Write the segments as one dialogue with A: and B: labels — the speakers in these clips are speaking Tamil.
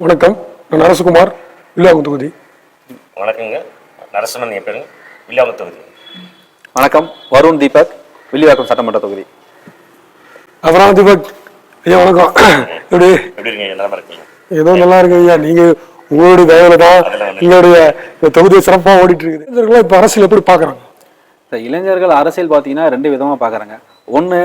A: வணக்கம். நான் அரசகுமார் வில்லாகம் தொகுதி.
B: வணக்கங்க. நரசிம்மன் என் பேருங்க. வில்லாமத் தொகுதி.
C: வணக்கம். வருண் தீபக் வில்லிவாக்கம் சட்டமன்ற தொகுதி.
A: அப்புறம் தீபக். ஐயா வணக்கம். எப்படி?
B: எப்படி இருக்கீங்க? நல்லா இருக்கீங்க
A: ஏதோ நல்லா இருக்கு ஐயா. நீங்க உங்களுடைய தயவுல தான்
B: அதெல்லாம் ஒண்ணும்
A: எங்களுடைய இந்த தொகுதி சிறப்பாக ஓடிட்டு இருக்குது இப்போ அரசியல் எப்படி பார்க்குறாங்க?
C: இந்த இளைஞர்கள் அரசியல் பார்த்தீங்கன்னா ரெண்டு விதமாக பார்க்குறாங்க. ஒன்று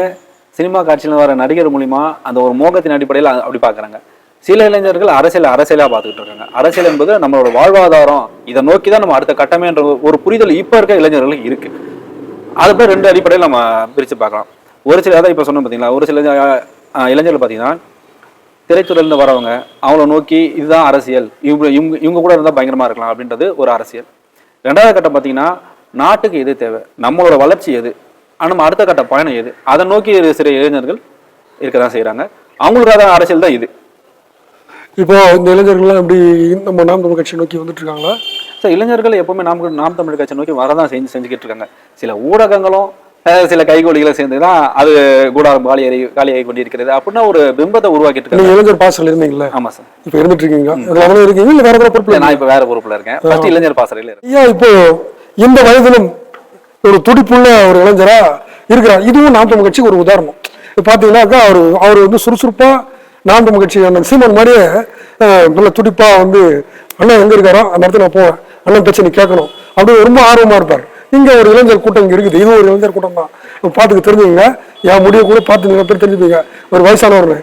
C: சினிமா காட்சியில் வர நடிகர் மூலிமா அந்த ஒரு மோகத்தின் அடிப்படையில் அப்படி பார்க்குறாங்க. சில இளைஞர்கள் அரசியல் அரசியலாக பார்த்துக்கிட்டு இருக்காங்க. அரசியல் என்பது நம்மளோட வாழ்வாதாரம். இதை நோக்கி தான் நம்ம அடுத்த கட்டமேன்ற ஒரு புரிதல் இப்போ இருக்க இளைஞர்களுக்கு இருக்கு. அது போய் ரெண்டு அடிப்படையில் நம்ம பிரித்து பார்க்கலாம். ஒரு சில அதான் இப்போ சொன்னோம் பார்த்தீங்களா ஒரு சில இளைஞர்கள் பார்த்தீங்கன்னா திரைத்துறையிலேருந்து வரவங்க அவங்கள நோக்கி இதுதான் அரசியல். இவங்க இவங்க இவங்க கூட இருந்தால் பயங்கரமாக இருக்கலாம் அப்படின்றது ஒரு அரசியல். ரெண்டாவது கட்டம் பார்த்தீங்கன்னா நாட்டுக்கு எது தேவை? நம்மளோட வளர்ச்சி எது? ஆனால் நம்ம அடுத்த கட்ட பயணம் எது? அதை நோக்கி சில இளைஞர்கள் இருக்க தான் செய்கிறாங்க அவங்களுக்காக அரசியல் தான் இது.
A: இப்போ இந்த இளைஞர்கள்லாம் எப்படி நம்ம நாம் தமிழ் கட்சி நோக்கி வந்துட்டு இருக்காங்களா
C: ஸோ இளைஞர்கள் எப்பவுமே நாம் நாம் தமிழ் கட்சி நோக்கி வரதான் செஞ்சு செஞ்சுக்கிட்டு இருக்காங்க. சில ஊடகங்களும் சில கைகோலிகளை சேர்ந்து தான் அது கூடாரம் காலியாகி காலியாகி கொண்டிருக்கிறது அப்படின்னா ஒரு பிம்பத்தை உருவாக்கிட்டு இருக்காங்க.
A: இளைஞர் பாசல் இருந்தீங்களா
C: ஆமா சார்.
A: இப்போ இருந்துட்டு இருக்கீங்க அதில் இருக்கீங்க இல்லை வேற பொறுப்பில்
C: நான் இப்போ வேற பொறுப்புல இருக்கேன். ஃபர்ஸ்ட் இளைஞர் பாசறையில் இருக்கேன்.
A: ஐயா இப்போ இந்த வயதிலும் ஒரு துடிப்புள்ள ஒரு இளைஞரா இருக்கிறார். இதுவும் நாம் தமிழ் கட்சிக்கு ஒரு உதாரணம். இப்போ பார்த்தீங்கன்னாக்கா அவர் அவர் வந்து சுறுசுறுப்பா நான்கு தமிழ் கட்சி அண்ணன் சீமான் மாதிரியே நல்ல துடிப்பாக வந்து அண்ணன் எங்கே இருக்காரோ அந்த இடத்துல நான் போவேன். அண்ணன் பிரச்சனை கேட்கணும். அப்படி ரொம்ப ஆர்வமாக இருப்பார். இங்கே ஒரு இளைஞர் கூட்டம் இங்கே இருக்குது. இது ஒரு இளைஞர் கூட்டம் தான். பார்த்துக்க தெரிஞ்சுங்க என் முடிய கூட பார்த்து நிறைய பேர் தெரிஞ்சுப்பீங்க. ஒரு வயசானவர்னு.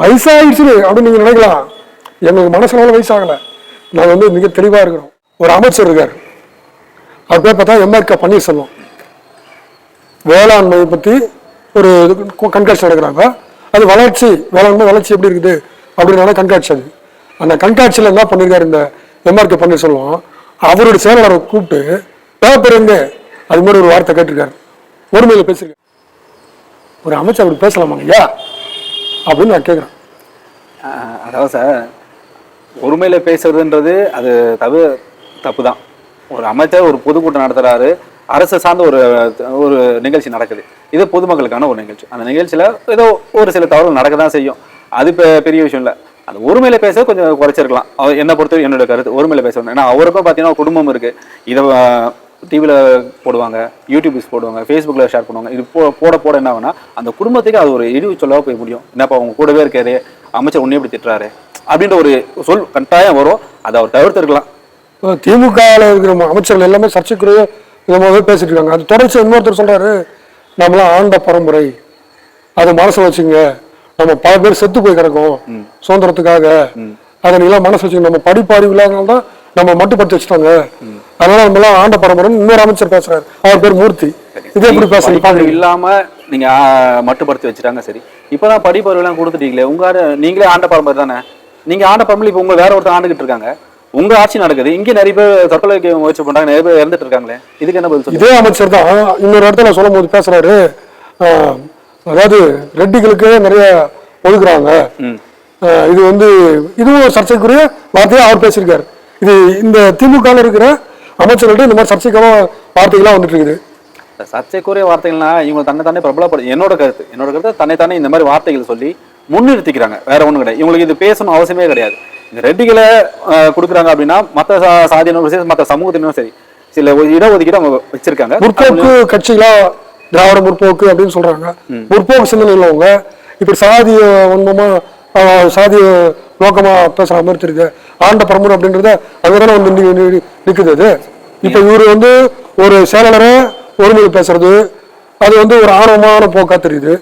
A: வயசாகிடுச்சுன்னு அப்படின்னு நீங்கள் நினைக்கலாம். எங்களுக்கு மனசுனால வயசாகலை. நாங்கள் வந்து மிக தெளிவாக இருக்கிறோம் ஒரு அமைச்சர் இருக்கார். அவர் பேர் பார்த்தா எம்ஆர்கே பன்னீர்செல்வம். வேளாண்மையை பற்றி ஒரு இது கண்காட்சி நடக்கிறாங்க. அது வளர்ச்சி வேளாண்மை வளர்ச்சி எப்படி இருக்குது அப்படின்னால கண்காட்சி அது. அந்த கண்காட்சியில் என்ன பண்ணியிருக்காரு இந்த எம்ஆர்கே பன்னீர்செல்வம் அவருடைய செயலாளரை கூப்பிட்டு பேப்பர் எங்க அது மாதிரி ஒரு வார்த்தை கேட்டிருக்காரு. ஒருமையில் பேசியிருக்காரு ஒரு அமைச்சர் அப்படி பேசலாமாங்க ஐயா? அப்படின்னு நான் கேட்குறேன்
C: அதாவது சார் ஒருமையில் பேசுறதுன்றது அது தவிர தப்பு தான் ஒரு அமைச்சர் ஒரு பொதுக்கூட்டம் நடத்துகிறாரு அரசு சார்ந்த ஒரு ஒரு நிகழ்ச்சி நடக்குது. இது பொதுமக்களுக்கான ஒரு நிகழ்ச்சி. அந்த நிகழ்ச்சியில் ஏதோ ஒரு சில தவறுகள் நடக்க தான் செய்யும். அது பெரிய விஷயம் இல்லை. அந்த ஒருமையில பேச கொஞ்சம் குறைச்சிருக்கலாம். அவர் என்னை பொறுத்தவரை என்னோட கருத்து ஒருமையில பேசணும். ஏன்னா அவருக்கும் பார்த்தீங்கன்னா குடும்பம் இருக்கு. இதை டிவியில் போடுவாங்க யூடியூப்ஸ் போடுவாங்க ஃபேஸ்புக்கில் ஷேர் பண்ணுவாங்க. இது போ போட போட என்ன ஆகும்னா அந்த குடும்பத்துக்கு அது ஒரு இழிவு சொல்லவா போய் முடியும். என்னப்பா அவங்க கூடவே இருக்காரு அமைச்சர் உன்னை இப்படி திட்டுறாரு அப்படின்ற ஒரு சொல் கட்டாயம் வரும். அதை அவர் தவிர்த்து
A: இருக்கலாம் திமுகவில் இருக்கிற அமைச்சர்கள் எல்லாமே சர்ச்சைக்குரிய விதமாகவே பேசிட்டு இருக்காங்க. அது தொடர்ச்சி இன்னொருத்தர் சொல்றாரு நம்மளாம் ஆண்ட பரம்பரை. அதை மனசுல வச்சுங்க. நம்ம பல பேர் செத்து போய் கிடக்கோம். சுதந்திரத்துக்காக. அதை நீங்களாம் மனசு வச்சுங்க. நம்ம படிப்பாடி இல்லாதனால தான் நம்ம மட்டுப்படுத்தி வச்சுட்டாங்க. அதனால நம்ம எல்லாம் ஆண்ட பரம்பரைன்னு இன்னொரு அமைச்சர் பேசுறாரு. அவர் பேர் மூர்த்தி. இது எப்படி பேசுறீங்க
C: படிப்பறிவு இல்லாம நீங்க மட்டுப்படுத்தி வச்சுட்டாங்க. சரி. இப்பதான் படிப்பறிவு எல்லாம் கொடுத்துட்டீங்களே. உங்க நீங்களே ஆண்ட பரம்பரை தானே? நீங்க ஆண்ட பரம்பரை இப்ப உங்க வேற ஒருத்தர் ஆண்டுகிட்டு இருக்காங்க. உங்க ஆட்சி நடக்குது. இங்க நிறைய பேர் தற்கொலைக்கு முயற்சி பண்றாங்க. நிறைய பேர் இறந்துட்டு இருக்காங்களே. இதுக்கு என்ன பதில்
A: இதே அமைச்சர் தான். இன்னொரு இடத்துல சொல்லும் போது பேசுறாரு. அதாவது ரெட்டிகளுக்கு நிறைய ஒதுக்குறாங்க. இது வந்து இதுவும் சர்ச்சைக்குரிய வார்த்தையா அவர் பேசியிருக்காரு. இது இந்த திமுக இருக்கிற அமைச்சர்கள்ட்ட இந்த மாதிரி சர்ச்சைக்கான வார்த்தைகள்லாம் வந்துட்டு இருக்குது.
C: சர்ச்சைக்குரிய வார்த்தைகள்னா இவங்க தன்னை தானே பிரபலப்படு என்னோட கருத்து என்னோட கருத்து தன்னை தானே இந்த மாதிரி வார்த்தைகள் சொல்லி முன்னிறுத்திக்கிறாங்க. வேற ஒண்ணும் கிடையாது. இவங்களுக்கு இது பேசணும் அவசியமே கிடையாது. ரெட்டிகளை கொடுக்குறாங்க அப்படின்னா மற்ற சாதியினரும் சரி மற்ற சமூகத்தினரும் சரி. சில இடஒதுக்கீடு அவங்க வச்சிருக்காங்க.
A: முற்போக்கு கட்சிகளா திராவிட முற்போக்கு அப்படின்னு சொல்றாங்க. முற்போக்கு சிந்தனை உள்ளவங்க. இப்படி சாதிய ஆஹ், சாதிய நோக்கமா பேசுற மாதிரி தெரியுது ஆண்ட பரம்பரை அப்படின்றத அங்கதானே வந்து நிக்குது அது. இப்ப இவரு வந்து ஒரு செயலாளரை ஒருமையில் பேசுறது அது வந்து ஒரு ஆணவமான போக்கா தெரியுது.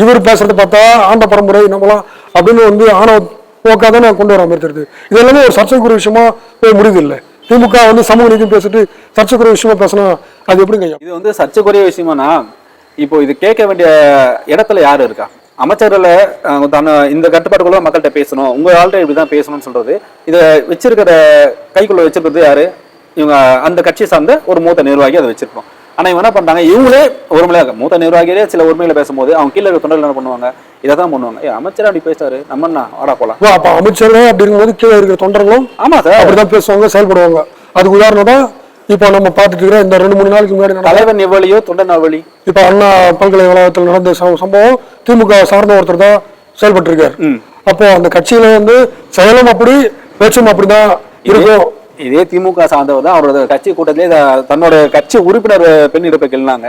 A: இவர் பேசுறது பார்த்தா ஆண்ட பரம்பரை நம்மளாம் அப்படின்னு வந்து ஆணவ போக்கா நான் கொண்டு வர மாதிரி தெரியுது இது எல்லாமே ஒரு சர்ச்சைக்குரிய விஷயமா போய் முடியுது இல்லை திமுக வந்து சமூக நீதி பேசிட்டு சர்ச்சைக்குரிய விஷயமா பேசினா அது எப்படிங்க ஐயா
C: இது வந்து சர்ச்சைக்குரிய விஷயமானா இப்போ இது கேட்க வேண்டிய இடத்துல யாரு இருக்கா? அமைச்சர்களை தன்னை இந்த கட்டுப்பாட்டுக்குள்ள மக்கள்கிட்ட பேசணும். உங்க ஆள்கிட்ட இப்படி தான் பேசணும்னு சொல்றது. இதை வச்சிருக்கிற கைக்குள்ள வச்சிருக்கிறது யாரு? இவங்க அந்த கட்சியை சார்ந்த ஒரு மூத்த நிர்வாகி அதை வச்சிருப்போம் ஆனா இவங்க என்ன பண்றாங்க? இவங்களே ஒருமையில மூத்த நிர்வாகிகளே சில உரிமையில பேசும்போது அவங்க கீழே இருக்க தொண்டர்கள் என்ன பண்ணுவாங்க? இதை தான் பண்ணுவாங்க. ஏ அமைச்சர் அப்படி பேசுறாரு நம்ம என்ன? வாடா போலாம்.
A: ஓ, அப்ப அமைச்சர்கள் அப்படிங்கும்போது கீழே இருக்கிற தொண்டர்களும்
C: ஆமா சார்.
A: அப்படிதான் பேசுவாங்க செயல்படுவாங்க. அதுக்கு உதாரணம் தான் இப்போ நம்ம பார்த்துட்டு இருக்கிற இந்த ரெண்டு மூணு நாளைக்கு முன்னாடி
C: தலைவன் எவ்வளியோ தொண்டன் எவ்வளி.
A: இப்போ அண்ணா பல்கலைக்கழகத்தில் நடந்த சம்- சம்பவம் திமுக சார்ந்த ஒருத்தர் தான் செயல்பட்டு இருக்காரு அப்போ அந்த கட்சியில வந்து செயலும் அப்படி பேச்சும் அப்படிதான் இருக்கும்.
C: இதே திமுக சார்ந்தவர் தான் அவரோட கட்சி கூட்டத்திலே தன்னோட கட்சி உறுப்பினர் பெண் இறப்பை கிள்ளாங்க?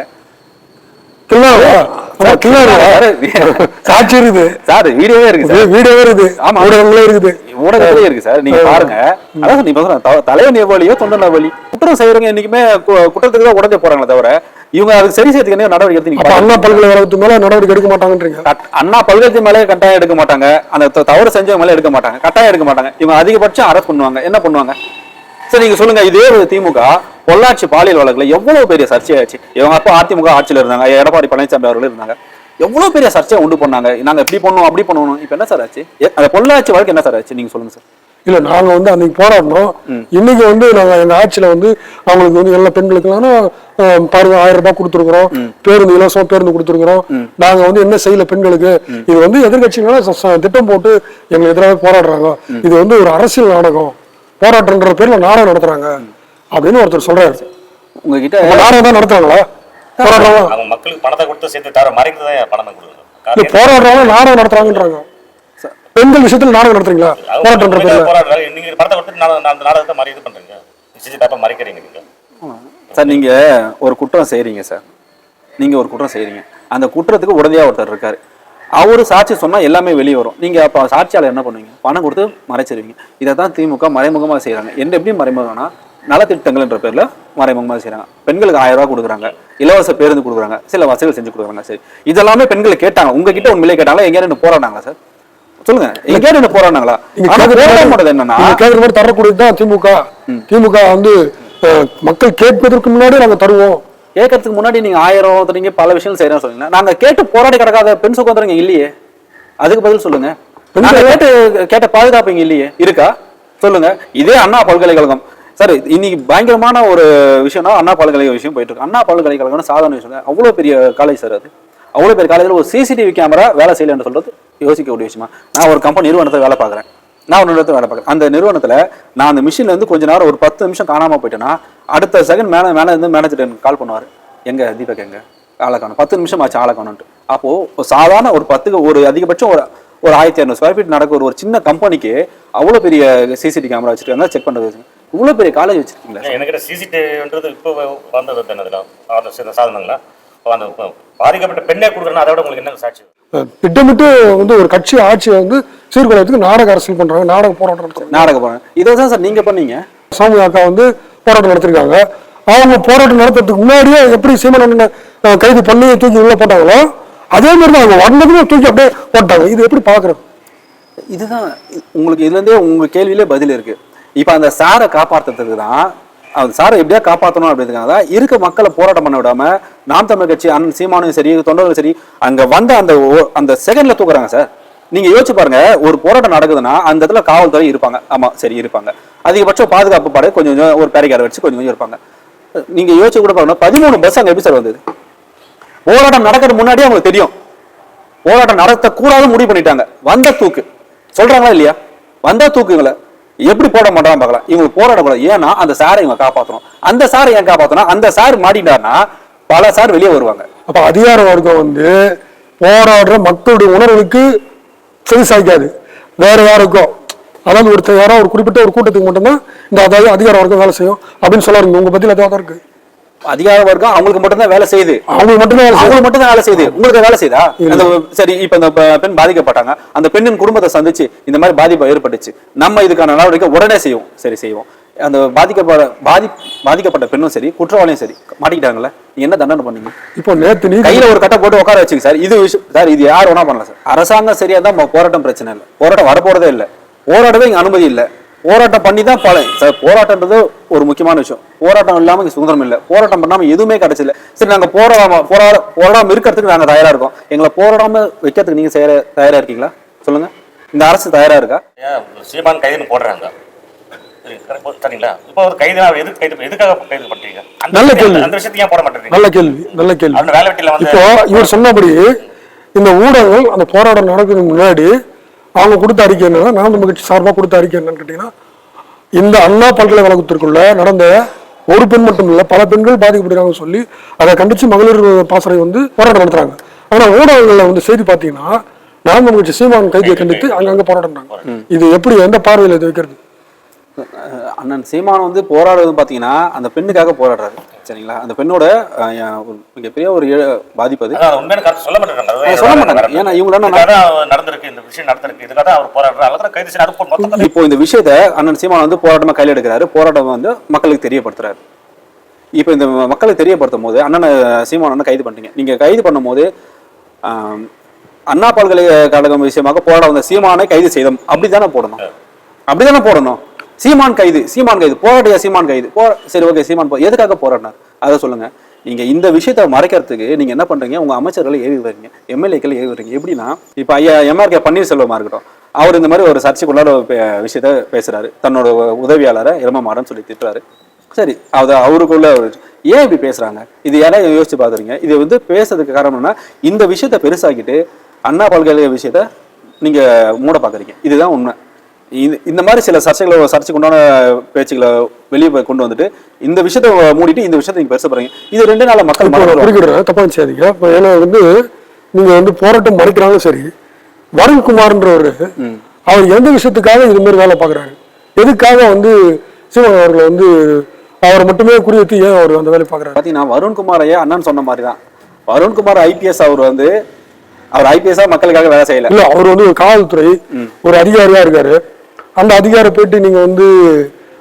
A: சாட்சி இருக்குது.
C: சார் வீடியோவே இருக்கு சார்.
A: வீடியோவே இருக்குது.
C: ஆமா.
A: ஊடகங்களே இருக்குது.
C: ஊடகத்திலே இருக்கு சார். நீங்க பாருங்க. அதான் நீ சொல்ற தலைவன் தொண்டன் குற்றம் செய்யறவங்க என்னைக்குமே குற்றத்துக்கு தான் உடஞ்சே போறாங்களே தவிர இவங்க அதுக்கு சரி செய்யறதுக்கு நடவடிக்கை எடுத்து நீங்க.
A: அண்ணா பல்கலைக்கழகத்து மேல நடவடிக்கை எடுக்க மாட்டாங்கன்றீங்க.
C: அண்ணா பல்கலைக்கழக மேலே கட்டாயம் எடுக்க மாட்டாங்க. அந்த தவறு செஞ்சவங்க மேலே எடுக்க மாட்டாங்க. கட்டாயம் எடுக்க மாட்டாங்க. இவங்க அதிகபட்சம் அரெஸ்ட் பண்ணுவாங்க. என்ன பண்ணுவாங்க? சரி நீங்க சொல்லுங்க. இதே ஒரு திமுக பொள்ளாச்சி பாலியல் வழக்குல எவ்வளவு பெரிய சர்ச்சையாச்சு? இவங்க அப்போ அதிமுக ஆட்சியில இருந்தாங்க எடப்பாடி பழனிசாமி அவர்கள் இருந்தாங்க. எவ்வளவு பெரிய சர்ச்சையை உண்டு பண்ணாங்க? நாங்க இப்படி பண்ணுவோம் அப்படி பண்ணுவோம் இப்ப என்ன சார் ஆச்சு? அந்த பொள்ளாச்சி வழக்கு என்ன சார் ஆச்சு? நீங்க சொல்லுங்க சார்
A: இல்ல நாங்க வந்து அன்னைக்கு போராடினோம். இன்னைக்கு வந்து நாங்க எங்க ஆட்சியில வந்து அவங்களுக்கு வந்து எல்லா பெண்களுக்குலாம் அஹ், பாருங்க ஆயிரம் ரூபாய் கொடுத்துருக்குறோம். பேருந்து இலவசம் பேருந்து கொடுத்துருக்குறோம். நாங்க வந்து என்ன செய்யல பெண்களுக்கு? இது வந்து எதிர்கட்சிகள திட்டம் போட்டு எங்களுக்கு எதிராக போராடுறாங்க. இது வந்து ஒரு அரசியல் நாடகம். போராட்டம்ன்ற பேர்ல நாடகம் நடத்துறாங்க அப்படின்னு ஒருத்தர் சொல்றாரு.
C: உங்ககிட்ட
A: நாடகம் தான் நடத்துறாங்களா?
B: அவங்க மக்களுக்கு பணத்தை கொடுத்து சேர்த்து தவிர மறைக்கிறது தான் பணம் காரணம்
A: போராடுறவங்க நாடகம் நடத்துறாங்கன்றாங்க. பெண்கள் விஷயத்துல நாடகம் நடத்துறீங்களா? போராட்டம்ன்ற
B: உண்மையிலே
A: பேர்ல.
B: போராடுறாங்க நீங்க பணத்தை கொடுத்து அந்த நாடகத்தை மறை இது பண்றீங்க. நிச்சயதாப்பா மறைக்கிறீங்க நீங்க.
C: சார் நீங்க ஒரு குற்றம் செய்றீங்க சார். நீங்க ஒரு குற்றம் செய்றீங்க. அந்த குற்றத்துக்கு உடனடியா ஒருத்தர் இருக்காரு. அவரு சாட்சி சொன்னா எல்லாமே வெளியே வரும். நீங்க அப்ப சாட்சியாளர் என்ன பண்ணுவீங்க? பணம் கொடுத்து மறைச்சிருவீங்க. இதை தான் திமுக மறைமுகமா செய்றாங்க. என்ன எப்படி மறைமுகம்னா நலத்திட்டங்கள்ன்ற பேர்ல மறைமுகமா செய்றாங்க. பெண்களுக்கு ஆயிரம் ரூபாய் கொடுக்குறாங்க. இலவச பேருந்து கொடுக்குறாங்க. சில வசதிகள் செஞ்சு கொடுக்குறாங்க. சரி. இதெல்லாமே பெண்கள் கேட்டாங்க. உங்ககிட்ட உண்மையிலே கேட்டாங்களா? எங்கேயா நின்று போராடினாங்களா சார்? சொல்லுங்க. எங்கேயா நின்று போராடினாங்களா? போராட என்னன்னா
A: மாதிரி தரக்கூடியது தான் திமுக. திமுக வந்து மக்கள் கேட்பதற்கு முன்னாடி நாங்க தருவோம்.
C: கேட்கறதுக்கு முன்னாடி நீங்க ஆயிரம் தரீங்க பல விஷயம் செய்யறோம் சொல்லுங்க நாங்க கேட்டு போராடி கிடக்காத பெண் சுதந்திரம் இங்க இல்லையே? அதுக்கு பதில் சொல்லுங்க. நாங்க கேட்டு கேட்ட பாதுகாப்பு இங்க இல்லையே? இருக்கா? சொல்லுங்க. இதே அண்ணா பல்கலைக்கழகம். சார் இன்னைக்கு பயங்கரமான ஒரு விஷயம்னா அண்ணா பல்கலைக்கழக விஷயம் போயிட்டு இருக்கு. அண்ணா பல்கலைக்கழகம் சாதாரண விஷயம் அவ்வளவு பெரிய காலேஜ் சார் அது. அவ்வளவு பெரிய காலேஜ்ல ஒரு சிசிடிவி கேமரா வேலை செய்யலன்னு சொல்றது யோசிக்கக்கூடிய விஷயமா. நான் ஒரு கம்பெனி நிறுவனத்தை வேலை பார்க்குறேன். நான் ஒரு நிறுவனத்தை வேலை பார்க்குறேன். அந்த நிறுவனத்துல நான் அந்த மிஷின்ல இருந்து கொஞ்ச நேரம் ஒரு பத்து நிமிஷம் காணாம போயிட்டேன்னா அடுத்த செகண்ட் மேலே மேலே இருந்து மேனேஜர் எனக்கு கால் பண்ணுவார். எங்க தீபக் எங்க? ஆளை காணும். பத்து நிமிஷம் ஆச்சு ஆளை காணும்ட்டு அப்போ ஒரு சாதாரண ஒரு பத்துக்கு ஒரு அதிகபட்சம் ஒரு ஒரு ஆயிரத்தி இரநூறு ஸ்கொயர் ஃபீட் நடக்க ஒரு சின்ன கம்பெனிக்கு அவ்வளோ பெரிய சிசிடிவி கேமரா வச்சிருக்காங்க. செக் பண்ணுறது இவ்வளோ பெரிய காலேஜ் வச்சிருக்கீங்களா
B: எனக்கு சிசிடிவின்றது இப்போ வந்தது தானே சாதனங்களா? அந்த பாதிக்கப்பட்ட பெண்ணே கொடுக்குறேன்னா அதை விட உங்களுக்கு என்ன சாட்சி
A: திட்டமிட்டு வந்து ஒரு கட்சி ஆட்சியை வந்து சீர்குலையத்துக்கு நாடக அரசியல் பண்றாங்க நாடக போராட்டம் நடத்துறாங்க.
C: நாடகம் போகிறேன் இதை தான் சார் நீங்க பண்ணீங்க?
A: சாமி அக்கா வந்து போராட்டம் நடத்திருக்காங்க. அவங்க போராட்டம் நடத்துறதுக்கு முன்னாடியே எப்படி சீமன் கைது பண்ணி தூக்கி உள்ள போட்டாங்களோ அதே மாதிரி தான் அவங்க வந்ததுமே தூக்கி அப்படியே போட்டாங்க. இது எப்படி பாக்குறது
C: இதுதான் உங்களுக்கு இதுல இருந்தே உங்க கேள்வியிலே பதில் இருக்கு. இப்போ அந்த சாரை காப்பாத்துறதுக்கு தான் அந்த சாரை எப்படியா காப்பாற்றணும் அப்படின்றதுக்காக தான் இருக்க மக்களை போராட்டம் பண்ண விடாம நாம் தமிழ் கட்சி அண்ணன் சீமானும் சரி தொண்டர்களும் சரி அங்க வந்த அந்த அந்த செகண்ட்ல தூக்குறாங்க சார். நீங்க யோசிச்சு பாருங்க ஒரு போராட்டம் நடக்குதுன்னா அந்த இடத்துல காவல்துறை இருப்பாங்க. ஆமா சரி இருப்பாங்க. அதிகபட்சம் பாதுகாப்பு படை கொஞ்சம் கொஞ்சம் ஒரு பேரிகார வச்சு கொஞ்சம் கொஞ்சம் இருப்பாங்க. நீங்க யோசிச்சு கூட பாருங்க பதிமூணு பஸ் அங்க எப்படி சார் வந்தது? போராட்டம் நடக்கிறது முன்னாடியே அவங்களுக்கு தெரியும். போராட்டம் நடத்தக்கூடாது முடிவு பண்ணிட்டாங்க. வந்த தூக்கு. சொல்றாங்களா இல்லையா? வந்த தூக்குங்களை எப்படி போட மாட்டாங்க பார்க்கலாம் இவங்க போராடக்கூடாது. ஏன்னா அந்த சாரை இவங்க காப்பாற்றணும் அந்த சாரை ஏன் காப்பாற்றணும் அந்த சார் மாட்டிட்டாருன்னா பல சார் வெளியே வருவாங்க.
A: அப்ப அதிகார வர்க்கம் வந்து போராடுற மக்களுடைய உணர்வுக்கு செவி சாய்க்காது வேற யாருக்கும் அதாவது ஒருத்தர் யாரோ ஒரு குறிப்பிட்ட ஒரு கூட்டத்துக்கு மட்டும்தான் இந்த அதாவது அதிகார வர்க்கம் வேலை செய்யும் அப்படின்னு சொல்லாருங்க உங்க பத்தியில அதான் இருக்கு?
C: அதிகார வர்க்கம் அவங்களுக்கு மட்டும்தான் வேலை செய்யுது.
A: அவங்களுக்கு மட்டும்தான்
C: அவங்களுக்கு மட்டும் தான் வேலை செய்யுது. உங்களுக்கு வேலை செய்யுதா? அந்த சரி இப்ப இந்த பெண் பாதிக்கப்பட்டாங்க. அந்த பெண்ணின் குடும்பத்தை சந்திச்சு இந்த மாதிரி பாதிப்பு ஏற்பட்டுச்சு. நம்ம இதுக்கான நடவடிக்கை உடனே செய்வோம். சரி செய்வோம். அந்த பாதிக்கப்பட பாதி பாதிக்கப்பட்ட பெண்ணும் சரி குற்றவாளியும் சரி மாட்டிக்கிட்டாங்கல்ல? நீங்க என்ன தண்டனை பண்ணீங்க?
A: இப்போ நேத்து நீ
C: கையில ஒரு கட்டை போட்டு உட்கார வச்சுங்க சார். இது விஷயம் சார் இது யார் வேணா பண்ணலாம் சார்? அரசாங்கம் சரியா தான் போராட்டம் பிரச்சனை இல்லை. போராட்டம் வரப்போறதே இல்லை. போராடவே இங்க அனுமதி இல்லை. போராட்டம் பண்ணி தான் பல சார் போராட்டம்ன்றது ஒரு முக்கியமான விஷயம். போராட்டம் இல்லாம இங்க சுதந்திரம் இல்லை. போராட்டம் பண்ணாம எதுவுமே கிடைச்சல சரி நாங்க போராடாம போராட போராடாம இருக்கிறதுக்கு நாங்க தயாரா இருக்கோம். எங்களை போராடாம வைக்கிறதுக்கு நீங்க தயாரா தயாரா இருக்கீங்களா? சொல்லுங்க. இந்த அரசு தயாரா இருக்கா?
B: சீமான் கைதுன்னு போடுறாங்க. சரிங்களா இப்போ ஒரு கைது எதுக்கு கைது எதுக்காக கைது பண்றீங்க? அந்த
A: நல்ல கேள்வி.
B: அந்த விஷயத்தையும் ஏன் போட மாட்டேறீங்க
A: நல்ல கேள்வி நல்ல கேள்வி.
B: அந்த வேலை வெட்டியில வந்து
A: இப்போ இவர் சொன்னபடி இந்த ஊடகங்கள் அந்த போராட்டம் நடக்கிறதுக்கு முன்னாடி அவங்க கொடுத்த அறிக்கை என்னன்னா நாம் கட்சி சார்பாக கொடுத்த அறிக்கை என்னன்னு கேட்டீங்கன்னா இந்த அண்ணா பல்கலைக்கழகத்திற்குள்ள நடந்த ஒரு பெண் மட்டும் இல்ல பல பெண்கள் பாதிக்கப்படுறாங்கன்னு சொல்லி அதை கண்டிச்சு மகளிர் பாசறை வந்து போராட்டம் நடத்துறாங்க. ஆனா ஊடகங்கள்ல வந்து செய்தி பார்த்தீங்கன்னா நாம் கட்சி சீமான் கைதியை கண்டித்து அங்கங்க போராடுறாங்க இது எப்படி எந்த பார்வையில் இது வைக்கிறது?
C: அண்ணன் சீமான் வந்து போராடுறது பார்த்தீங்கன்னா அந்த பெண்ணுக்காக போராடுறாரு. சரிங்களா? அந்த பெண்ணோட மிகப்பெரிய ஒரு இழ- பாதிப்பு அது.
B: அதான் உண்மையான கருத்து சொல்ல
C: அவங்க சொல்ல மாட்டாங்க. ஏன்னா இவங்க
B: தான் நடந்திருக்கு இந்த விஷயம் நடந்திருக்கு. இதுக்காக தான் அவர் போராடுறாரு. கைது செய்ய
C: இப்போ இந்த விஷயத்த அண்ணன் சீமான் வந்து போராட்டமா கையில் எடுக்கிறாரு. போராட்டம் வந்து மக்களுக்கு தெரியப்படுத்துறாரு. இப்போ இந்த மக்களுக்கு தெரியப்படுத்தும் போது அண்ணனை சீமான் கைது பண்ணிட்டீங்க. நீங்க கைது பண்ணும்போது அண்ணா பல்கலைக்கழகம் விஷயமாக போராட வந்த சீமானை கைது செய்தோம். அப்படிதானே போடணும்? அப்படிதானே போடணும்? சீமான் கைது சீமான் கைது போராடிய சீமான் கைது. போ சரி ஓகே சீமான் போ எதுக்காக போராடினார்? அதை சொல்லுங்க. நீங்க இந்த விஷயத்த மறைக்கிறதுக்கு நீங்க என்ன பண்றீங்க? உங்க அமைச்சர்களை ஏறி விடுறீங்க எம்எல்ஏக்கள் ஏறி வரீங்க எப்படின்னா இப்ப ஐயா எம்ஆர்கே பன்னீர்செல்வமா இருக்கட்டும் அவர் இந்த மாதிரி ஒரு சர்ச்சைக்குள்ளார பே- விஷயத்த பேசுறாரு. தன்னோட உதவியாளரை எருமமாடன்னு சொல்லி திட்டுறாரு. சரி அது அவருக்குள்ள ஒரு ஏன் இப்படி பேசுறாங்க? இது யாராவது யோசிச்சு பாக்குறீங்க? இது வந்து பேசுறதுக்கு காரணம்னா இந்த விஷயத்த பெருசாக்கிட்டு அண்ணா பல்கலை விஷயத்த நீங்க மூட பாக்குறீங்க. இதுதான் உண்மை. இந்த மாதிரி சில சர்ச்சைகளை சர்ச்சைக்கு உண்டான பேச்சுகளை வெளியே கொண்டு வந்துட்டு இந்த விஷயத்த மூடிட்டு இந்த விஷயத்தை நீங்க பெருசு போறீங்க இது ரெண்டு நாள் மக்கள்.
A: குறிப்பிடுறேன் தப்பா செய்யாதீங்க இப்போ ஏன்னா வந்து நீங்க வந்து போராட்டம் மறைக்கிறாலும் சரி வருண்குமார்ன்றவர் அவர் எந்த விஷயத்துக்காக இது மாதிரி வேலை பார்க்குறாரு? எதுக்காக வந்து சீமான் அவர்களை வந்து அவரை மட்டுமே குறிவைத்து ஏன் அவர் அந்த வேலையை பார்க்குறாரு?
C: பாத்தீங்கன்னா வருண்குமார் ஐயா அண்ணன் சொன்ன மாதிரி தான் வருண்குமார் ஐபிஎஸ் அவர் வந்து அவர் ஐபிஎஸ்ஸா மக்களுக்காக வேலை செய்யல.
A: இல்ல அவர் வந்து ஒரு காவல்துறை ஒரு அதிகாரியா இருக்காரு. அந்த அதிகார போயிட்டு நீங்க வந்து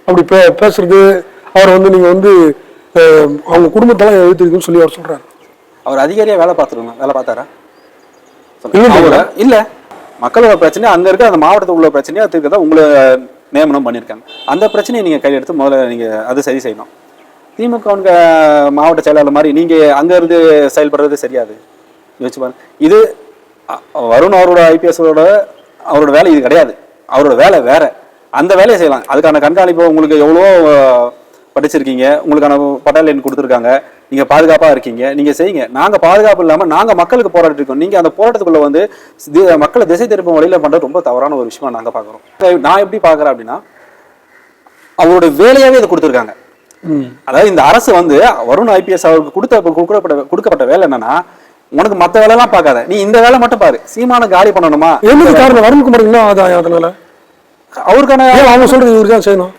A: அப்படி பே பேசுறது அவர் வந்து நீங்க வந்து அவங்க குடும்பத்தெல்லாம் எழுத்துருக்குன்னு சொல்லி அவர் சொல்றாரு.
C: அவர் அதிகாரியா வேலை பார்த்துருங்க வேலை பார்த்தாரா?
A: இல்ல,
C: மக்களோட பிரச்சனை அங்க இருக்க அந்த மாவட்டத்துக்கு உள்ள பிரச்சனையா தீர்க்க உங்களை நியமனம் பண்ணியிருக்காங்க. அந்த பிரச்சனையை நீங்க கையெடுத்து முதல்ல நீங்க அது சரி செய்யணும். திமுக மாவட்ட செயலாளர் மாதிரி நீங்க அங்க இருந்து செயல்படுறது சரியாது. யோசிச்சு பாருங்க. இது வருண் அவரோட ஐபிஎஸோட அவரோட வேலை இது கிடையாது. அவரோட வேலை வேற. அந்த வேலையை செய்யலாம். அதுக்கான கண்காணிப்பு உங்களுக்கு எவ்வளோ படிச்சிருக்கீங்க. உங்களுக்கான பட்டாலியன் கொடுத்துருக்காங்க. நீங்க பாதுகாப்பா இருக்கீங்க. நீங்க செய்யுங்க. நாங்க பாதுகாப்பு இல்லாம நாங்க மக்களுக்கு போராடிட்டு இருக்கோம். நீங்க அந்த போராட்டத்துக்குள்ள வந்து மக்களை திசை திருப்பும் வழியில பண்றது ரொம்ப தவறான ஒரு விஷயமா நாங்க பாக்குறோம் நான் எப்படி பாக்குறேன் அப்படின்னா அவரோட வேலையாவே இதை கொடுத்துருக்காங்க. அதாவது இந்த அரசு வந்து வருண் ஐபிஎஸ் அவருக்கு கொடுத்த கொடுக்கப்பட்ட கொடுக்கப்பட்ட வேலை என்னன்னா உனக்கு மத்த வேலையெல்லாம் பார்க்காத. நீ இந்த வேலை மட்டும் பாரு. சீமான காலி பண்ணணுமா?
A: என்னது காரணம்? வருண்குமார் என்ன ஆதாயம் அதனால
C: அவருக்கான
A: அவங்க சொல்றது இவரு தான் செய்யணும்?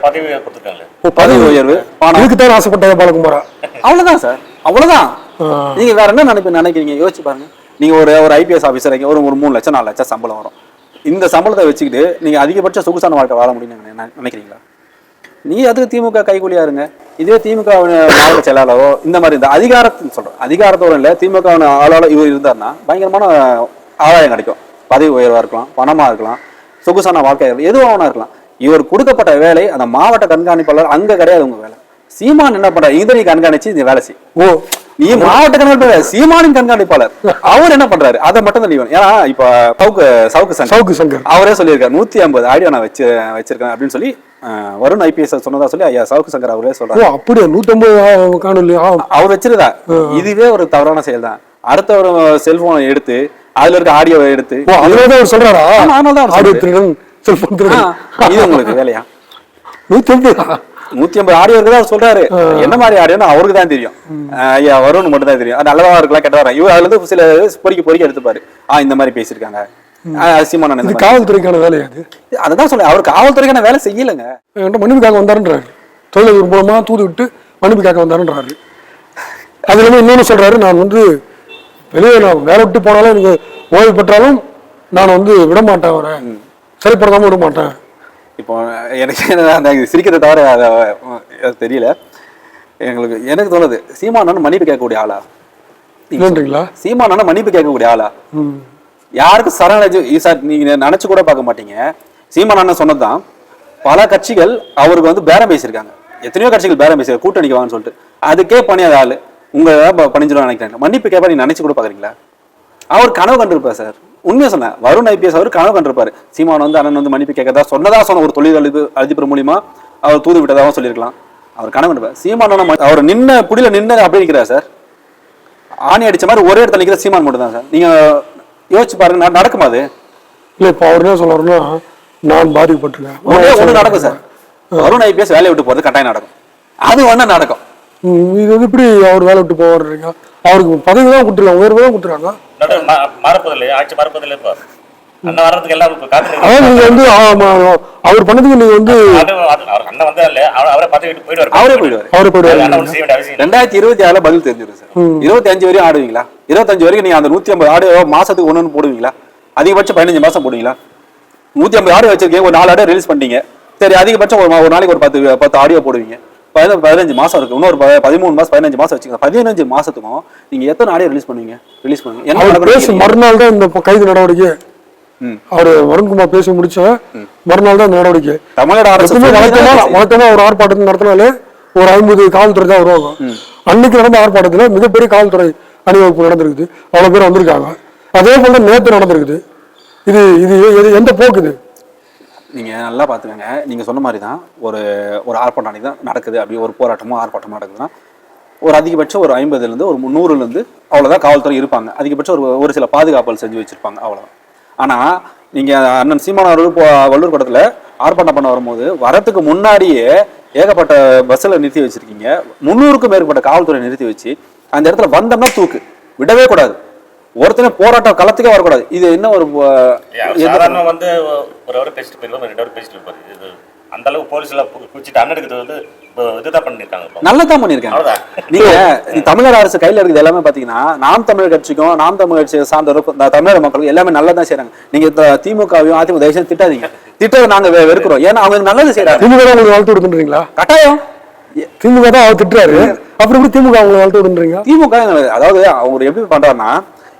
B: பதவி கொடுத்துருக்காங்களே?
C: ஓ, பதவி உயர்வு.
A: இதுக்கு தான் ஆசைப்பட்டாங்க பாலகுமாரா?
C: அவ்வளவுதான் சார். அவ்வளவுதான். நீங்க வேற என்ன நினைப்பீங்க நினைக்கிறீங்க? யோசிச்சு பாருங்க. நீங்க ஒரு ஒரு ஐபிஎஸ் ஆஃபீஸர் ஒரு ஒரு மூணு லட்சம் நாலு லட்சம் சம்பளம் வரும். இந்த சம்பளத்தை வச்சுக்கிட்டு நீங்க அதிகபட்ச சொகுசான வாழ்க்கை வாழ முடியும்னு நினை- நினைக்கிறீங்களா? நீ அதுக்கு திமுக கைகூலியா இருங்க. இதே திமுக மாவட்ட செயலாளரோ இந்த மாதிரி இந்த அதிகாரத்துன்னு சொல்றேன். அதிகாரத்தோட இல்ல திமுக ஆளாளர் இவர் இருந்தாருன்னா பயங்கரமான ஆதாயம் கிடைக்கும். பதவி உயர்வா இருக்கலாம் பணமா இருக்கலாம். சொகுசான வாழ்க்கை எதுவும் வேணா இருக்கலாம். இவர் கொடுக்கப்பட்ட வேலை அந்த மாவட்ட கண்காணிப்பாளர் அங்க கிடையாது உங்க வேலை. சீமான் என்ன பண்றாரு? இதை நீ கண்காணிச்சு இந்த வேலை செய்.
A: ஓ.
C: நீ மாவட்ட கண்காணிப்பாளர் சீமானின் கண்காணிப்பாளர். அவர் என்ன பண்றாரு? அதை மட்டும் தான் நீ. ஏன்னா இப்ப சவுக்கு சவுக்கு சங்கர்.
A: சவுக்கு சங்கர்.
C: அவரே சொல்லியிருக்காரு நூத்தி ஐம்பது ஆடியோ நான் வச்சு வச்சிருக்கேன் அப்படின்னு சொல்லி வருண் ஐபிஎஸ் சொன்னதா சொல்லி ஐயா சவுக்கு சங்கர் அவரே சொல்றாரு.
A: அப்படியா? நூத்தம்பது காணொலி
C: அவர் வச்சிருதா இதுவே ஒரு தவறான செயல் தான் அடுத்த ஒரு செல்போனை எடுத்து அதுல இருக்க ஆடியோவை எடுத்து
A: அதனாலதான் சொல்றாரா?
C: அதனாலதான்
A: ஆடியோ. திருடன் செல்போன் திருடன்
C: இது உங்களுக்கு வேலையா?
A: நூத்தி ஐம்பது
C: நூத்தி ஐம்பது ஆடியோ இருக்குதா? அவர் சொல்றாரு. என்ன மாதிரி ஆடியோன்னு அவருக்கு தான் தெரியும். ஐயா வருண் மட்டும் தான் தெரியும். நல்லதா இருக்கலாம் கெட்டதா. இவர் அதுல இருந்து சில பொறிக்க பொறிக்க எடுத்துப்பாரு. ஆ இந்த மாதிரி பேசியிருக்காங்க. ஆஹ், சீமானன்.
A: காவல்துறைக்கான வேலையா அது.
C: அதுதான் சொல்ல அவர் காவல்துறைக்கான வேலை செய்யலைங்க.
A: மன்னிப்புக்காக வந்தாருன்றாரு. தொழிலதிபர் மூலமா தூது விட்டு மன்னிப்புக்காக வந்தாருன்றாரு. அது இல்லாமல் இன்னொன்று சொல்றாரு. நான் வந்து வெளியே நான் வேலை விட்டு போனாலும் எனக்கு ஓய்வு பெற்றாலும் நான் வந்து விட மாட்டேன் அவரை. சரிப்படுத்தாம விட மாட்டேன்
C: இப்போ எனக்கு அந்த சிரிக்கிறத தவிர அதை தெரியல. எங்களுக்கு எனக்கு தோணுது சீமானன் மன்னிப்பு கேட்கக்கூடிய ஆளா?
A: இல்லைன்றீங்களா?
C: சீமானன் மன்னிப்பு கேட்கக்கூடிய ஆளா? யாருக்கும் சரணடைஞ்சு சார் நீங்க நினைச்சு கூட பார்க்க மாட்டீங்க. சீமானன் சொன்னதுதான். பல கட்சிகள் அவருக்கு வந்து பேரம் பேசியிருக்காங்க. எத்தனையோ கட்சிகள் பேரம் பேசியிருக்காங்க. கூட்டணிக்கு வான்னு சொல்லிட்டு. அதுக்கே பணியாத ஆளு. உங்க பணிஞ்சிடும் நினைக்கிறாங்க மன்னிப்பு கேட்பா நீங்க நினைச்சு கூட பாக்குறீங்களா அவர் கனவு கண்டிருப்பார் சார். உண்மையை சொன்னேன். வருண் ஐபிஎஸ் அவர் கனவு கண்டிருப்பாரு. சீமான் வந்து அண்ணன் வந்து மன்னிப்பு கேட்கறதா சொன்னதா சொன்ன ஒரு தொழில் அதிபர் அதிபர் மூலியமா அவர் தூது விட்டதாகவும் சொல்லியிருக்கலாம். அவர் கனவு கண்டிருப்பார். சீமான் அவர் நின்ன புடியில நின்று அப்படியே நிற்கிறார் சார். ஆணி அடிச்ச மாதிரி ஒரே இடத்துல நிற்கிற சீமான் மட்டும் தான் சார். நீங்க யோசிச்சு பாருங்க நட- நடக்குமா அது?
A: இல்லை இப்போ அவர் என்ன சொல்றாருன்னா நான் பாதிக்கப்பட்டிருக்கேன்.
C: ஒண்ணு நடக்கும் சார். வருண் ஐபிஎஸ் வேலையை விட்டு போறது கட்டாயம் நடக்கும். அது ஒண்ணு நடக்கும்.
A: இது வந்து இப்படி அவர் வேலை விட்டு போவாருங்க? அவருக்கு பதவி தான் கொடுத்துருக்காங்க உயர்வு தான் கொடுத்துருக்காங்க
B: மாறப்போதில்லை ஆட்சி மாறப்போதில்லை இப்போ.
A: அவர் பண்ணதுக்கு நீங்க வந்து
C: ரெண்டாயிரத்தி இருபத்தி ஆறுல பதில் தெரிஞ்சிடும் சார். இருபத்தி அஞ்சு வரையும் ஆடுவீங்களா? இருபத்தஞ்சு வரைக்கும் நீங்க அந்த நூத்தி ஐம்பது ஆடு மாசத்துக்கு ஒண்ணு போடுவீங்களா? அதிகபட்சம் பதினஞ்சு மாசம் போடுவீங்களா? நூத்தி ஐம்பது ஆடு வச்சிருக்கீங்க ஒரு நாலு ஆடு ரிலீஸ் பண்ணிட்டீங்க. சரி அதிகபட்சம் ஒரு நாளைக்கு ஒரு பத்து பத்து ஆடியோ போடுவீங்க. பதின- பதினஞ்சு மாசம் இருக்கு. இன்னொரு பதிமூணு மாசம் பதினஞ்சு மாசம் வச்சுக்கோங்க. பதினஞ்சு மாசத்துக்கும் நீங்க எத்தனை ஆடியோ ரிலீஸ் பண்ணுவீங்க? ரிலீஸ் பண்ணுவீங்க என்ன
A: மறுநாள் தான் இந்த கைது நடவடிக்கை. அவர் வருண்குமார் பேசி முடிச்ச மறுநாள் தான் இந்த நடவடிக்கை.
C: தமிழ்நாடு அரசு
A: வழக்கமா வழக்கமா ஒரு ஆர்ப்பாட்டத்தில் நடத்தினாலே ஒரு ஐம்பது காவல்துறை தான் வருவாங்க. அன்னைக்கு நடந்த ஆர்ப்பாட்டத்துல மிகப்பெரிய காவல்துறை அணிவகுப்பு நடந்திருக்குது. அவ்வளவு பேர் வந்திருக்காங்க. அதே போல நேத்து நடந்திருக்குது. இது இது எந்த போக்கு
C: நீங்கள் நல்லா பார்த்துக்கங்க. நீங்கள் சொன்ன மாதிரி தான் ஒரு ஒரு ஆர்ப்பாட்டம் தான் நடக்குது. அப்படி ஒரு போராட்டமோ ஆர்ப்பாட்டமோ நடக்குதுன்னா ஒரு அதிகபட்சம் ஒரு ஐம்பதுலேருந்து ஒரு முந்நூறுலேருந்து அவ்வளோதான் காவல்துறை இருப்பாங்க. அதிகபட்சம் ஒரு ஒரு சில பாதுகாப்புகள் செஞ்சு வச்சுருப்பாங்க அவ்வளோதான் ஆனால் நீங்கள் அண்ணன் சீமான் அவர்கள் இப்போ வள்ளூர் படத்தில் ஆர்ப்பாட்டம் பண்ண வரும்போது வரத்துக்கு முன்னாடியே ஏகப்பட்ட பஸ்ஸில் நிறுத்தி வச்சுருக்கீங்க. முந்நூறுக்கும் மேற்பட்ட காவல்துறை நிறுத்தி வச்சு அந்த இடத்துல வந்தோம்னா தூக்கு. விடவே கூடாது. ஒருத்தனை போராட்டம் களத்துக்கே வரக்கூடாது. இது என்ன ஒரு
B: சாதாரண வந்து ஒரு ஹவர் பேசிட்டு போயிருவோம் ரெண்டு ஹவர் பேசிட்டு இருப்பாரு இது அந்த அளவுக்கு போலீஸ்ல குடிச்சிட்டு அண்ணன் எடுக்கிறது வந்து இதுதான் பண்ணிருக்காங்க
C: நல்லதான் பண்ணிருக்காங்க நீங்க தமிழக அரசு கையில இருக்குது எல்லாமே பாத்தீங்கன்னா நாம் தமிழர் கட்சிக்கும் நாம் தமிழ் கட்சியை சார்ந்தவருக்கும் இந்த தமிழக மக்களுக்கும் எல்லாமே நல்லதான் செய்றாங்க. நீங்க இந்த திமுகவையும் அதிமுக தயவு செஞ்சு திட்டாதீங்க. திட்டத்தை நாங்க வெறுக்கிறோம். ஏன்னா அவங்க நல்லது செய்றாங்க.
A: திமுக தான் உங்களுக்கு வாழ்த்து விடுன்றீங்களா
C: கட்டாயம்.
A: திமுக தான் அவர் திட்டுறாரு. அப்புறம் எப்படி திமுக அவங்களை வாழ்த்து விடுன்றீங்க
C: திமுக அதாவது அவங்க எப்படி பண்றாருன்னா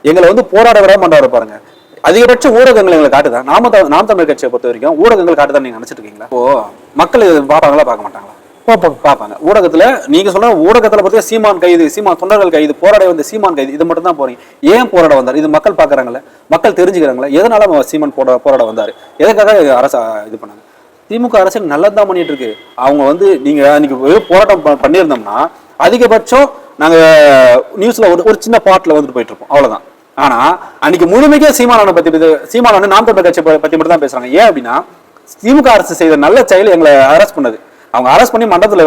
C: எங்களை வந்து போராட விட பண்றாரு பாருங்க. அதிகபட்ச ஊடகங்கள் எங்களை காட்டுதா? நாம த- நாம் தமிழ் கட்சியை பொறுத்த வரைக்கும் ஊடகங்கள் காட்டுதான் நீங்க நினைச்சிட்டு இருக்கீங்களா? ஓ மக்கள் பார்ப்பாங்களா பார்க்க மாட்டாங்களா?
A: பார்ப்பாங்க.
C: பார்ப்பாங்க. ஊடகத்துல நீங்க சொன்ன ஊடகத்துல பத்தி சீமான் கைது சீமான் தொண்டர்கள் கைது போராட வந்த சீமான் கைது இது மட்டும் தான் போறீங்க. ஏன் போராட வந்தார்? இது மக்கள் பாக்குறாங்கல்ல மக்கள் தெரிஞ்சுக்கிறாங்களா எதனால சீமான் போட போராட வந்தாரு? எதுக்காக அரசு இது பண்ணாங்க? திமுக அரசு நல்லதுதான் பண்ணிட்டு இருக்கு. அவங்க வந்து நீங்க இன்னைக்கு வெறும் போராட்டம் பண்ணியிருந்தோம்னா அதிகபட்சம் நாங்க நியூஸ்ல ஒரு ஒரு சின்ன பாட்டுல வந்துட்டு போயிட்டு இருப்போம். அவ்வளவுதான். ஆனா அன்னைக்கு முழுமைக்கே சீமானனை பத்தி சீமானன் நாம் தமிழ் கட்சி பத்தி மட்டும் தான் பேசுறாங்க. ஏன் அப்படின்னா திமுக அரசு செய்த நல்ல செயல் எங்களை அரெஸ்ட் பண்ணது. அவங்க அரெஸ்ட் பண்ணி மண்டபத்துல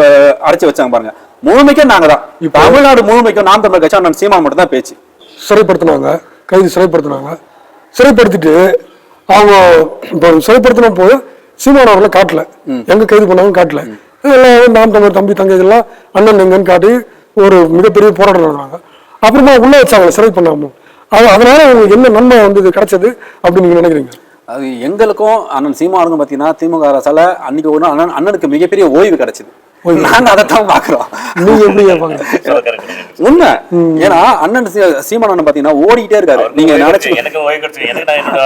C: அடைச்சு வச்சாங்க பாருங்க. முழுமைக்கே நாங்க தான். தமிழ்நாடு முழுமைக்கும் நாம் தமிழ் கட்சி அண்ணன் சீமான் மட்டும் தான் பேச்சு.
A: சிறைப்படுத்தினாங்க. கைது சிறைப்படுத்தினாங்க. சிறைப்படுத்திட்டு அவங்க இப்போ சிறைப்படுத்தின போது சீமான் அவர்களை காட்டல. எங்க கைது பண்ணாங்க காட்டல. எல்லாம் நாம் தமிழர் தம்பி தங்கைகள்லாம் அண்ணன் எங்கன்னு காட்டி ஒரு மிகப்பெரிய போராட்டம் நடந்தாங்க அப்புறமா உள்ள வச்சாங்க சிறை பண்ணாம. அது அதனால உங்களுக்கு என்ன நன்மை வந்து இது கிடைச்சது அப்படின்னு நீங்க நினைக்கிறீங்க?
C: அது எங்களுக்கும் அண்ணன் சீமானுக்கும் பாத்தீங்கன்னா திமுக அரசால அன்னைக்கு ஒண்ணு அண்ணன் அண்ணனுக்கு மிகப்பெரிய ஓய்வு கிடைச்சது. நாங்க அதைத்தான் பாக்குறோம். உண்மை. ஏன்னா அண்ணன் சீமான் அண்ணன் பாத்தீங்கன்னா ஓடிக்கிட்டே இருக்காரு. நீங்க
B: ஓய்வு
C: நினைச்சு
B: கிடைச்சு, எனக்கு ஓய்வு கிடைச்சு எனக்கு நான் என்னோட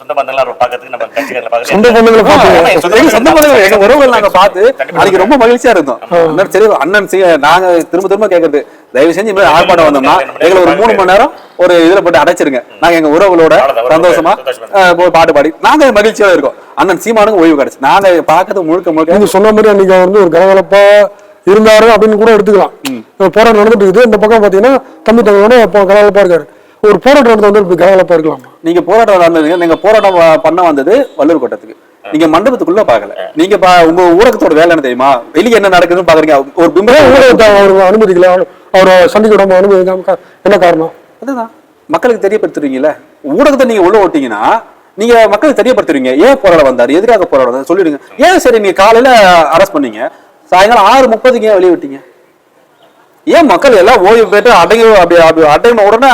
B: சொந்த நம்ம
A: பந்தங்களை பார்த்து
C: எங்க சொந்த பந்தங்கள், எங்க உறவுகள் நாங்க பார்த்து அதுக்கு ரொம்ப மகிழ்ச்சியா இருந்தோம். அண்ணன் சரி அண்ணன் நாங்க திரும்ப திரும்ப கேக்குறது தயவு செஞ்சு இனிமேல் ஆர்ப்பாட்டம் வந்தோம்னா எங்களை ஒரு மூணு மணி நேரம் ஒரு இதுல போட்டு அடைச்சிருங்க. நாங்க எங்க உறவுகளோட சந்தோஷமா பாட்டு பாடி. நாங்க மகிழ்ச்சியா இருக்கோம். அண்ணன் சீமானுக்கு ஓய்வு கிடைச்சு. நாங்க பாக்குறது முழுக்க முழுக்க
A: நீங்க சொன்ன மாதிரி அன்னைக்கு வந்து ஒரு கலகலப்பா இருந்தாரு அப்படின்னு கூட எடுத்துக்கலாம். போராட்டம் நடந்துட்டு இருக்குது. இந்த பக்கம் பாத்தீங்கன்னா தம்பி தங்கையோட இப்போ கலகலப்பா இருக்காரு. ஒரு போராட்டம் நடந்து வந்து கலகலப்பா இருக்கலாம்?
C: நீங்க போராட்டம் நடந்ததுங்க. நீங்க போராட்டம் பண்ண வந்தது வள்ளூர் கோட்டத்துக்கு. நீங்க மண்டபத்துக்குள்ள பாக்கல நீங்க பா- உங்க ஊடகத்தோட வேலை என்ன தெரியுமா? வெளிய என்ன நடக்குதுன்னு பாக்குறீங்க. ஒரு பிம்பம்
A: ஊடகத்தை அனுமதிக்கல அவர் சந்திக்க விடாம அனுமதிக்காம என்ன காரணம்?
C: அதுதான். மக்களுக்கு தெரியப்படுத்துறீங்கல்ல? ஊடகத்தை நீங்க உள்ள ஓட்டீங்கன்னா நீங்க மக்களுக்கு தெரியப்படுத்துறீங்க. ஏன் போராட வந்தாரு? எதுக்காக போராட வந்தாரு? சொல்லிடுங்க. ஏன் சரி நீங்க காலையில அரெஸ்ட் பண்ணீங்க? சாயங்காலம் ஆறு முப்பதுக்கு ஏன் வெளியே விட்டீங்க? ஏன் மக்கள் எல்லாம் ஓய்வு பெற்று அடங்கி அப்படி அப்படி அடைம உடனே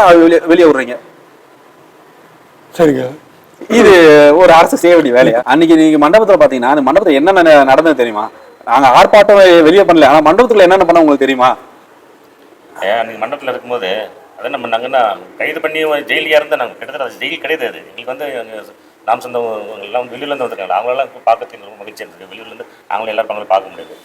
C: வெளியே விடுறீங்க?
A: சரிங்க.
C: இது ஒரு அரசு செய்ய வேண்டிய வேலையா? அன்னைக்கு நீங்க மண்டபத்துல பாத்தீங்கன்னா அந்த மண்டபத்துல என்னென்ன நடந்தது தெரியுமா? நாங்க ஆர்ப்பாட்டம் வெளியே பண்ணல. ஆனா மண்டபத்துல என்னென்ன பண்ண உங்களுக்கு தெரியுமா?
B: ஏன் அன்னைக்கு மண்டபத்தில் இருக்கும்போது அதை நம்ம நாங்கன்னா கைது பண்ணி ஜெயிலியாக இருந்தால் நாங்கள் கிட்டத்தட்ட அது ஜெயில் கிடையாது அது. எங்களுக்கு வந்து நாம் சொந்தவங்க எல்லாம் வெளியூர்லேருந்து வந்திருக்காங்க. அவங்களெல்லாம் இப்போ பார்க்கறதுக்கு எனக்கு ரொம்ப மகிழ்ச்சியாக இருக்குது வெளியூர்லேருந்து அவங்களும் எல்லாரும் அவங்களும் பார்க்க முடியாது.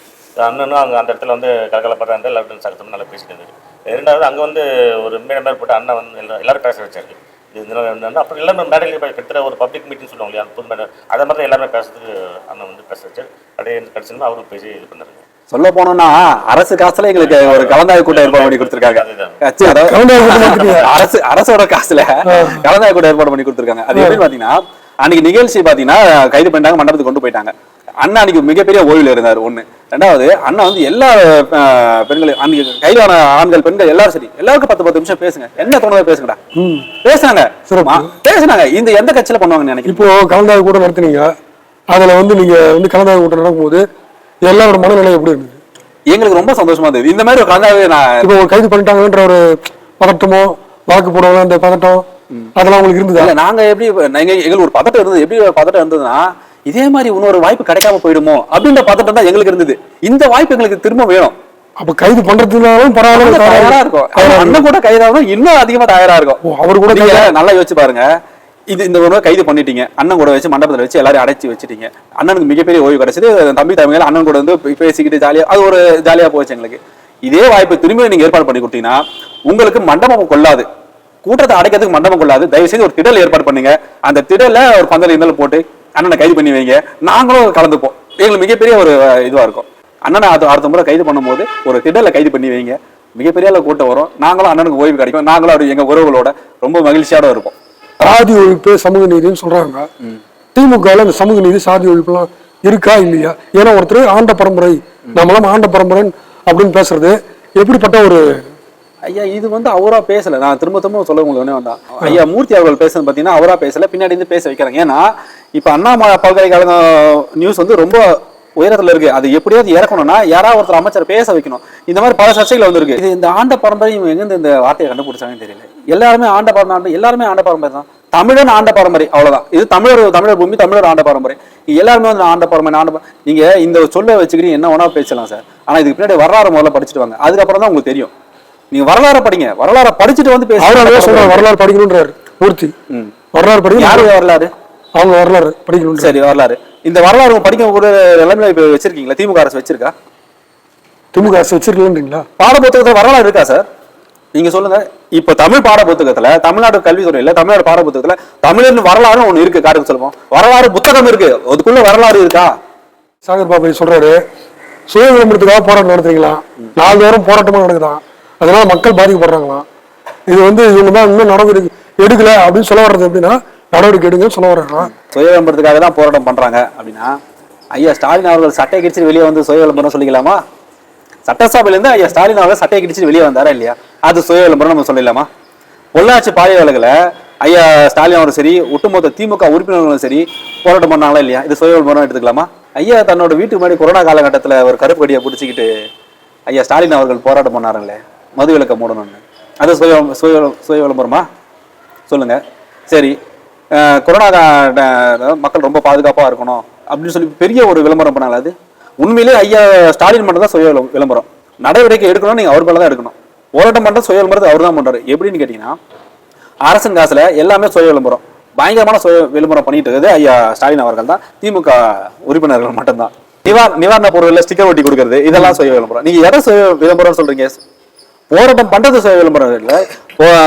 B: அண்ணனும் அங்கே அந்த இடத்துல வந்து கலகலப்படுற இருந்தால் எல்லாரும் சகத்தம் நல்லா பேசிட்டு இருந்தது ரெண்டாவது அங்கே வந்து ஒரு மேடம் மேல் போட்டு அண்ணன் வந்து எல்லா எல்லாரும் பேச வச்சாரு. இது என்னன்னா அப்புறம் எல்லாமே மேடையில் கிட்டத்தட்ட ஒரு பப்ளிக் மீட்டிங் சொல்லுவாங்க இல்லையா புது மேடம் அதை மாதிரி தான் எல்லாருமே பேசுறதுக்கு அண்ணன் வந்து பேச வச்சார். அப்படியே கடைசியில் அவரும் பேசி இது பண்ணுறாங்க
C: சொல்ல போனோம்னா அரசு காசுல எங்களுக்கு ஒரு கலந்தாய்வு கூட்டம் ஏற்பாடு பண்ணி கொடுத்துருக்காங்க. அரசு அரசோட காசுல கலந்தாய்வு கூட்டம் ஏற்பாடு பண்ணி கொடுத்துருக்காங்க. அது எப்படி பாத்தீங்கன்னா அன்னைக்கு நிகழ்ச்சி பாத்தீங்கன்னா கைது பண்ணிட்டாங்க மண்டபத்துக்கு கொண்டு போயிட்டாங்க. அண்ணா அன்னைக்கு மிகப்பெரிய ஓய்வுல இருந்தார் ஒண்ணு. ரெண்டாவது அண்ணா வந்து எல்லா பெண்களையும் அன்னைக்கு கைதான ஆண்கள் பெண்கள் எல்லாரும் சரி. எல்லாருக்கும் பத்து பத்து நிமிஷம் பேசுங்க. என்ன தோணுதோ பேசுங்கடா. பேசுனாங்க.
A: சிறப்பு.
C: மா- பேசுனாங்க. இந்த எந்த கட்சியில பண்ணுவாங்கன்னு நினைக்கிறேன்
A: இப்போ கலந்தாய்வு கூட நடத்துனீங்க. அதுல வந்து நீங்க வந்து கலந்தாய்வு கூட்டம் நடக்கும்போது எல்லாரோட மனநிலை எப்படி இருந்தது?
C: எங்களுக்கு ரொம்ப சந்தோஷமா இருந்தது. இந்த மாதிரி ஒரு கலந்தாவே நான்
A: இப்போ ஒரு கைது பண்ணிட்டாங்கன்ற ஒரு பதட்டமோ வாக்கு போடுவாங்க அந்த பதட்டம் அதெல்லாம் உங்களுக்கு இருந்ததா?
C: இல்ல நாங்க எப்படி நாங்க எங்களுக்கு ஒரு பதட்டம் இருந்தது. எப்படி ஒரு பதட்டம் இருந்ததுன்னா இதே மாதிரி இன்னொரு வாய்ப்பு கிடைக்காம போயிடுமோ அப்படின்ற பதட்டம் தான் எங்களுக்கு இருந்தது. இந்த வாய்ப்பு எங்களுக்கு திரும்ப வேணும்.
A: அப்ப கைது பண்றதுனாலும் பரவாயில்ல
C: தயாரா இருக்கும். அண்ணன் கூட கைதாகும் இன்னும் அதிகமா தயாரா இருக்கும்.
A: அவர் கூட
C: நல்லா யோசிச்சு பாருங்க. இது இந்த ஒரு கைது பண்ணிட்டீங்க. அண்ணன் கூட வச்சு மண்டபத்தில் வச்சு எல்லாரும் அடைச்சி வச்சுட்டீங்க. அண்ணனுக்கு மிகப்பெரிய ஓய்வு கிடைச்சது தம்பி தமிழ் அண்ணன் கூட வந்து பேசிக்கிட்டு ஜாலியா அது ஒரு ஜாலியா போச்சு எங்களுக்கு. இதே வாய்ப்பு திரும்பி நீங்க ஏற்பாடு பண்ணி கொடுத்தீங்கன்னா உங்களுக்கு மண்டபம் கொள்ளாது. கூட்டத்தை அடைக்கிறதுக்கு மண்டபம் கொள்ளாது. தயவு செய்து ஒரு திடல் ஏற்பாடு பண்ணுங்க. அந்த திடல ஒரு பந்தல் இருந்தாலும் போட்டு அண்ணனை கைது பண்ணி வைங்க. நாங்களும் கலந்துப்போம். எங்களுக்கு மிகப்பெரிய ஒரு இதுவாக இதுவா இருக்கும். அண்ணனை அது அடுத்த முறை கைது பண்ணும்போது ஒரு திடல்ல கைது பண்ணி வைங்க. மிகப்பெரிய கூட்டம் வரும். நாங்களும் அண்ணனுக்கு ஓய்வு கிடைக்கும். நாங்களும் அப்படி எங்க உறவுகளோட ரொம்ப மகிழ்ச்சியோட இருப்போம்.
A: சாதி ஒழிப்பு சமூக நீதினு சொல்றாங்க. திமுகல அந்த சமூக நீதி சாதி ஒழிப்புலாம் இருக்கா இல்லையா? ஏன்னா ஒருத்தர் ஆண்ட பரம்பரை நம்மளாம் ஆண்ட பரம்பரை அப்படின்னு பேசுறது. எப்படிப்பட்ட ஒரு
C: ஐயா இது வந்து அவரா பேசல. நான் திரும்ப திரும்ப சொல்ல உங்களுக்கு ஒண்ணே வந்தான் ஐயா மூர்த்தி அவர்கள் பேசுறது பாத்தீங்கன்னா அவரா பேசல பின்னாடி இருந்து பேச வைக்கிறாங்க. ஏன்னா இப்ப அண்ணாமலை பல்கலைக்கழக நியூஸ் வந்து ரொம்ப உயரத்துல இருக்கு. அது எப்படியாவது இறக்கணும்னா யாராவது ஒருத்தர் அமைச்சர் பேச வைக்கணும். இந்த மாதிரி பல சர்ச்சைகள் வந்திருக்கு. இது இந்த ஆண்ட பரம்பரை இவங்க எங்க இந்த வார்த்தையை கண்டுபிடிச்சாங்கன்னு தெரியல. எல்லாருமே ஆண்ட பரம்பரை எல்லாருமே ஆண்ட பரம்பரை தான். தமிழன் ஆண்ட பரம்பரை அவ்வளவுதான். இது தமிழர் தமிழர் பூமி தமிழர் ஆண்ட பரம்பரை. எல்லாருமே வந்து ஆண்ட பரம்பரை ஆண்ட. நீங்க இந்த சொல்ல வச்சுக்கிட்டு என்ன வேணா பேசலாம் சார். ஆனா இதுக்கு பின்னாடி வரலாறு முதல்ல படிச்சுட்டு வாங்க. அதுக்கப்புறம் தான் உங்களுக்கு தெரியும். நீங்க வரலாறு படிங்க. வரலாறு படிச்சுட்டு வந்து பேசுறாங்க
A: வரலாறு படிக்கணுன்றாரு மூர்த்தி
C: ம்.
A: வரலாறு படிக்கணும்.
C: யாரு வரலாறு?
A: அவங்க வரலாறு படிக்கணும்
C: சரி வரலாறு. இந்த வரலாறு படிக்க கூட எல்லாமே இப்ப வச்சிருக்கீங்களா? திமுக அரசு வச்சிருக்கா?
A: திமுக அரசு வச்சிருக்கலன்றீங்களா?
C: பாட புத்தகத்துல வரலாறு இருக்கா சார்? நீங்க சொல்லுங்க. இப்ப தமிழ் பாட புத்தகத்துல தமிழ்நாடு கல்வித்துறையில தமிழ்நாடு பாட புத்தகத்துல தமிழன் வரலாறு ஒண்ணு இருக்கு. காட்டுக்கு சொல்லுவோம். வரலாறு புத்தகம் இருக்கு. அதுக்குள்ள வரலாறு இருக்கா?
A: சாகர் பாபு சொல்றாரு. சுய விளம்பரத்துக்காக போராட்டம் நடத்துறீங்களா? நாள்தோறும் போராட்டமா நடக்குதாம் அதனால மக்கள் பாதிக்கப்படுறாங்களாம் இது வந்து இவங்க தான் இன்னும் நடவடிக்கை எடுக்கல அப்படின்னு சொல்ல வர்றது எப்படின்னா நடவடிக்கை எடுங்கன்னு சொல்ல வர்றாங்க.
C: சுய விளம்பரத்துக்காக தான் போராட்டம் பண்றாங்க அப்படின்னா ஐயா ஸ்டாலின் அவர்கள் சட்டை கிடிச்சு வெளியே வந்து சுய விளம்பரம் சொல்லிக்கலாமா? சட்டசபையில இருந்து ஐயா ஸ்டாலின் அவர்கள் சட்டையை கிடிச்சு வெளியே வந்தாரா இல்லையா? அது சுய விளம்பரம் நம்ம சொல்லிடலாமா? பொள்ளாச்சி பாலியல் ஐயா ஸ்டாலின் அவரும் சரி ஒட்டுமொத்த திமுக உறுப்பினர்களும் சரி போராட்டம் பண்ணாங்களா இல்லையா? இது சுய விளம்பரம் எடுத்துக்கலாமா? ஐயா தன்னோட வீட்டுக்கு முன்னாடி கொரோனா காலகட்டத்தில் ஒரு கருப்பு கடியை பிடிச்சிக்கிட்டு ஐயா ஸ்டாலின் அவர்கள் போராட்டம் பண்ணாருங்களே மது விளக்க மூடணும்னு. அது சுய சுய சுய விளம்பரமா சொல்லுங்க. சரி கொரோனா மக்கள் ரொம்ப பாதுகாப்பாக இருக்கணும் அப்படின்னு சொல்லி பெரிய ஒரு விளம்பரம் பண்ணால அது? உண்மையிலே ஐயா ஸ்டாலின் மட்டும் தான் சுய விளம்- விளம்பரம். நடவடிக்கை எடுக்கணும் நீங்கள் அவர் மேலே தான் எடுக்கணும். போராட்டம் பண்ற சுய விளம்பரத்தை அவர் தான் பண்ணுறாரு எப்படின்னு கேட்டிங்கன்னா அரசன் காசில் எல்லாமே சுய விளம்பரம். பயங்கரமான சுய விளம்பரம் பண்ணிட்டு இருக்குது ஐயா ஸ்டாலின் அவர்கள் தான். திமுக உறுப்பினர்கள் மட்டும்தான். நிவார் நிவாரண பொருளில் ஸ்டிக்கர் ஒட்டி கொடுக்கறது இதெல்லாம் சுய விளம்பரம். நீங்கள் எதை சுய விளம்பரம் சொல்கிறீங்க போராட்டம் பண்றது சுய விளம்பரம் இல்ல.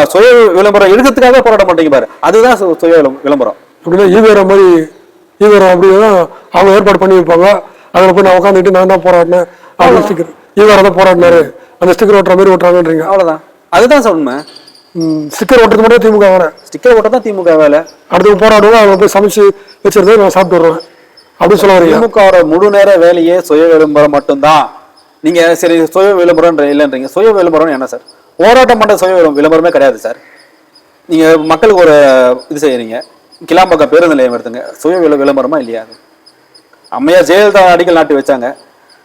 C: சுய விளம்பரம் எடுக்கிறதுக்காக போராட்டம் பண்றீங்க பாரு. அதுதான் சுய விளம்- விளம்பரம்.
A: அப்படின்னா ஈவேரா மாதிரி ஈவேரா அப்படின்னா அவங்க ஏற்பாடு பண்ணி வைப்பாங்க. அதில் போய் நான் உட்காந்துட்டு நான் தான் போராடினேன் அப்படின்னு ஸ்டிக்கர் ஈவேரா தான் போராடினாரு. அந்த ஸ்டிக்கர் ஓட்டுற மாதிரி ஓட்டுறாங்கன்றீங்க.
C: அவ்வளவுதான். அதுதான் உண்மை.
A: ஸ்டிக்கர் ஓட்டுறது மட்டும் திமுக வேலை
C: ஸ்டிக்கர் ஓட்ட தான் திமுக வேலை
A: அடுத்து போராடுவோம் அவங்க போய் சமைச்சு வச்சிருந்தே நான் சாப்பிட்டு வருவேன். அப்படின்னு சொல்ல வரீங்க
C: திமுகவோட முழு நேர வேலையே சுய விளம்பரம் மட்டும்தான். நீங்க சரி சுய விளம்பரம் இல்லைன்றீங்க. சுய விளம்பரம் என்ன சார்? போராட்டம் பண்ற சுய விளம்பரமே கிடையாது சார். நீங்க மக்களுக்கு ஒரு இது செய்யறீங்க. கிளாம்பக்கம் பேருந்து நிலையம் எடுத்துங்க. சுய விள விளம்பரமா இல்லையா அது? அம்மையா ஜெயலலிதா அடிக்கல் நாட்டி வச்சாங்க.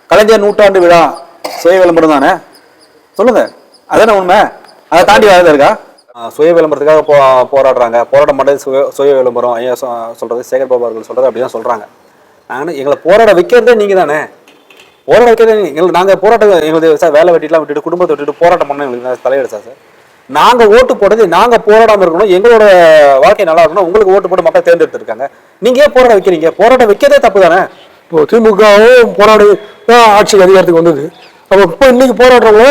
C: கலைஞர் நூற்றாண்டு விழா சுய விளம்பரம் தானே? சொல்லுங்க. அதானே உண்மை? அதை தாண்டி வேறு இருக்கா? சுய விளம்பரத்துக்காக போ போராடுறாங்க. போராட்டம் பண்ணுறது சுய சுய விளம்பரம். ஐயா சொ- சொல்றது சேகர் பாபு அவர்கள் சொல்றது அப்படிதான் சொல்றாங்க. நாங்கள் எங்களை போராட வைக்கிறதே நீங்க தானே போராட நீங்க. எங்களுக்கு நாங்கள் போராட்டம் எங்களுக்கு சார் வேலை வெட்டிலாம் விட்டுட்டு குடும்பத்தை விட்டுட்டு போராட்டம் பண்ண எங்களுக்கு தலையெடுத்தா சார். நாங்க ஓட்டு போடுறது நாங்க போராடாம இருக்கணும். எங்களோட வாழ்க்கை நல்லா இருக்கணும். உங்களுக்கு ஓட்டு போட்டு மக்கள் தேர்ந்தெடுத்திருக்காங்க நீங்க ஏன் போராட வைக்கிறீங்க? போராட வைக்கிறதே தப்பு தானே?
A: இப்போ திமுகவும் போராடி தான் ஆட்சிக்கு அதிகாரத்துக்கு வந்தது. அப்போ இப்போ இன்னைக்கு போராடுறவங்க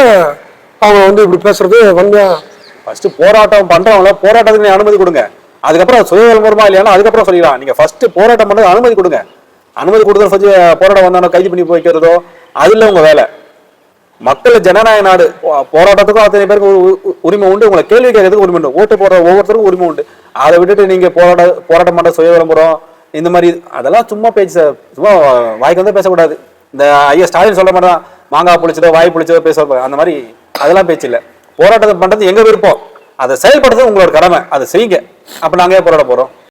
A: அவங்க வந்து இப்படி பேசுறது வந்தா
C: ஃபர்ஸ்ட் போராட்டம் பண்றவங்கள போராட்டத்துக்கு அனுமதி கொடுங்க. அதுக்கப்புறம் சுய விளம்பரமா இல்லையானா அதுக்கப்புறம் சொல்லிக்கலாம் நீங்க ஃபர்ஸ்ட் போராட்டம் பண்ணது அனுமதி கொடுங்க. அனுமதி கொடுத்து ஃபர்ஸ்ட் போராட்டம் வந்தானோ கைது பண்ணி வைக்கிறதோ அதில் உங்கள் உங்க வேலை. மக்கள் ஜனநாயக நாடு போ- போராட்டத்துக்கும் அத்தனை பேருக்கு ஒரு உ- உரிமை உண்டு. உங்களை கேள்வி கேட்கறதுக்கு உரிமை உண்டு. ஓட்டு போடுற ஒவ்வொருத்தருக்கும் உரிமை உண்டு. அதை விட்டுட்டு நீங்க போராட போராட்டம் பண்ற சுய விளம்பரம் இந்த மாதிரி அதெல்லாம் சும்மா பேச்சு சார். சும்மா வாய்க்கு வந்து பேசக்கூடாது. இந்த ஐயா ஸ்டாலின் சொல்ல மாட்டான் மாங்காய் புளிச்சதோ வாய் புளிச்சதோ பேச அந்த மாதிரி அதெல்லாம் பேச்சு இல்லை. போராட்டம் பண்றது எங்க விருப்பம்? அதை செயல்படுறது உங்களோட கடமை. அதை செய்யுங்க. அப்ப நாங்க போராட போறோம்?